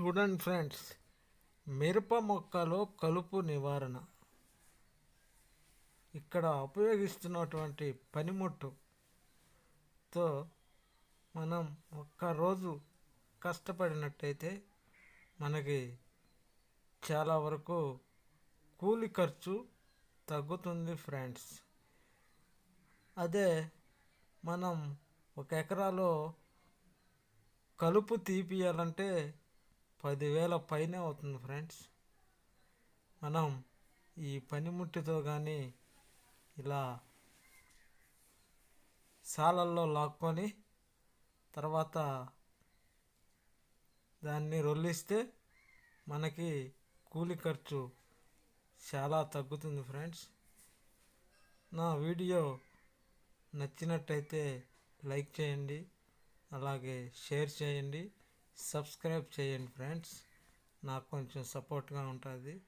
చూడండి ఫ్రెండ్స్ మిరప మొక్కలో కలుపు నివారణ. ఇక్కడ ఉపయోగిస్తున్నటువంటి పనిముట్టుతో మనం ఒక్కరోజు కష్టపడినట్టయితే మనకి చాలా వరకు కూలి ఖర్చు తగ్గుతుంది ఫ్రెండ్స్. అదే మనం ఒక ఎకరాలో కలుపు తీపియాలంటే పదివేల పైనే అవుతుంది ఫ్రెండ్స్. మనం ఈ పనిముట్టితో కానీ ఇలా సాలల్లో లాక్కొని తర్వాత దాన్ని రొల్లిస్తే మనకి కూలి ఖర్చు చాలా తగ్గుతుంది ఫ్రెండ్స్. నా వీడియో నచ్చినట్టయితే లైక్ చేయండి అలాగే షేర్ చేయండి. సబ్స్క్రైబ్ చేయండి ఫ్రెండ్స్. నాకు కొంచెం సపోర్ట్గా ఉంటుంది.